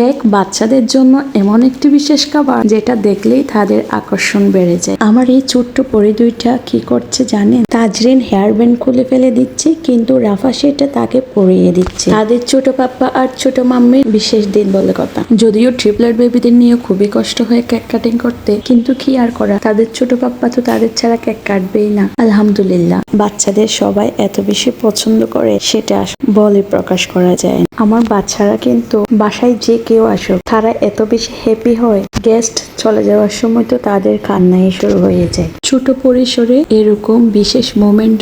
Cake বাচ্চাদের জন্য এমন একটি বিশেষ খাবার যেটা দেখলেই তাদের আকর্ষণ বেড়ে যায়। আমার এই ছোট্ট পরি দুইটা কি করছে জানেন? তাজরিন হেয়ার ব্যান্ড খুলে ফেলে দিচ্ছে, কিন্তু রাফা সেটা তাকে পরিয়ে দিচ্ছে। তাদের ছোট পাপ্পা আর ছোট মাম্মির বিশেষ দিন বলে কথা। যদিও ট্রিপলেট বেবিদের নিয়ে খুবই কষ্ট হয় কেক কাটিং করতে, কিন্তু কি আর করা? তাদের ছোট পাপ্পা তো তাদের ছাড়া কেক কাটবেই না। আলহামদুলিল্লাহ, বাচ্চাদের সবাই এত বেশি পছন্দ করে সেটা বলে প্রকাশ করা যায় আমার বাচ্চারা কিন্তু বাসায় যে কেউ আসুক তারা এত বেশি হ্যাপি হয়। গেস্ট চলে যাওয়ার সময় তো তাদের কান্নাই শুরু হয়ে যায়। ছোট পরিসরে এরকম বিশেষ মোমেন্ট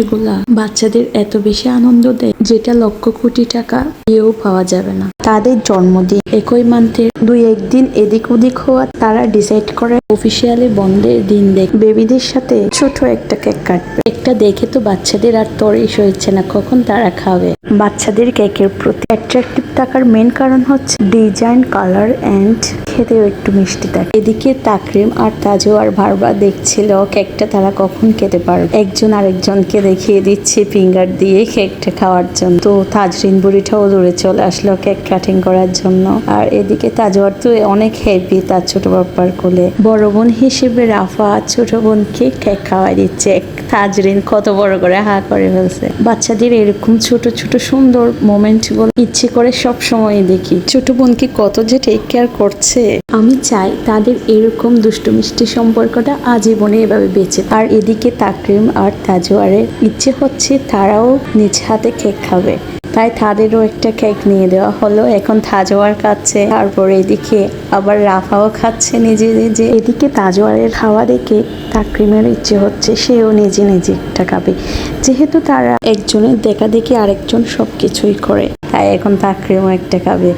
বাচ্চাদের এত বেশি আনন্দ দেয়, যেটা লক্ষ কোটি টাকা কেউ পাওয়া যাবে না। তাদের জন্মদিন। একই মান্থের দুই একদিন এদিক ওদিক হওয়া তারা ডিসাইড করে অফিসিয়ালি বন্ধের দিন দেখ। বেবিদের সাথে ছোট একটা কেক কাটবে। একটা দেখে তো বাচ্চাদের আর তরেই সইছে না, কখন তারা খাবে? বাচ্চাদের কেকের প্রতি অ্যাট্রাকটিভ থাকার মেন কারণ হচ্ছে ডিজাইন কালার অ্যান্ড খেতেও একটু মিষ্টি থাকে। এদিকে তাকরিম আর তাজু আর বারবার দেখছিল কেকটা তারা কখন খেতে পারবে। একজন আরেকজনকে দেখিয়ে দিচ্ছে ফিঙ্গার দিয়ে কেকটা খাওয়ার জন্য। তো তাজরিন বুড়িটাও দূরে চলে আসলো কেক কাটিং করার জন্য। আর এদিকে তাজওয়ার তো অনেক হ্যাপি তার ছোট বাপ্পার কোলে। বড় বোন হিসেবে রাফা ছোট বোনকে কেক খাওয়াই দিচ্ছে। তাজরিন কত বড় করে হা করে ফেলছে। বাচ্চাদের এরকম ছোট ছোট, সুন্দর মোমেন্টগুলো ইচ্ছে করে সব সময় দেখি। ছোট বোনকে কত যে টেক কেয়ার করছে। আমি চাই তাদের এরকম দুষ্টু মিষ্টি সম্পর্কটা আজীবনে এভাবে বেঁচে। আর এদিকে তাকরিম আর তাজওয়ারের ইচ্ছে হচ্ছে তারাও নিজ হাতে কেক খাবে। তাই তাদেরও একটা কেক নিয়ে দেওয়া হলো। এখন তাজওয়ার খাচ্ছে। তারপর এদিকে আবার রাফাও খাচ্ছে নিজে নিজে। এদিকে তাজওয়ারের খাওয়া দেখে তাকরিমের ইচ্ছে হচ্ছে সেও নিজে নিজে একটা খাবে। যেহেতু তারা একজনের দেখা দেখি আরেকজন সব কিছুই করে, তাই এখন তাকরিমও একটা খাবে।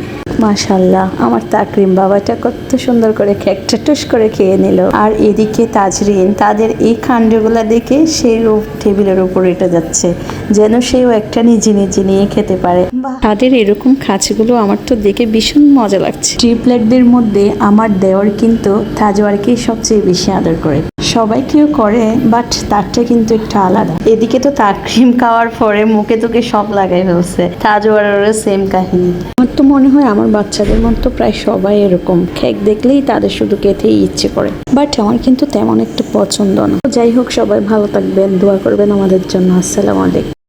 মাশাল্লাহ আমার তাকরিম বাবাটা কত সুন্দর করে কেকটা টুস করে খেয়ে নিল। আর এদিকে তাজরিন তাদের এই কাণ্ডগুলা দেখে সেও টেবিলের উপর এটা যাচ্ছে যেন সেও একটা নিজে নিজে নিয়ে খেতে পারে। তাদের এরকম খাঁচগুলো আমার তো দেখে ভীষণ মজা লাগছে। ট্রিপলেটদের মধ্যে আমার দেওয়ার কিন্তু তাজওয়ারকেই সবচেয়ে বেশি আদর করে। সবাই কেউ করে বাট তারটা কিন্তু একটু আলাদা। এদিকে তো তার ক্রিম খাওয়ার পরে মুখে তোকে সব লাগাই ফেলছে। তাজওয়ারেরও সেম কাহিনী। আমার তো মনে হয় আমার বাচ্চাদের মতো প্রায় সবাই এরকম। খেক দেখলেই তাদের শুধু খেতেই ইচ্ছে করে। বাট আমার কিন্তু তেমন একটা পছন্দ না। যাই হোক, সবাই ভালো থাকবেন, দোয়া করবেন আমাদের জন্য। আসসালাম আলাইকুম।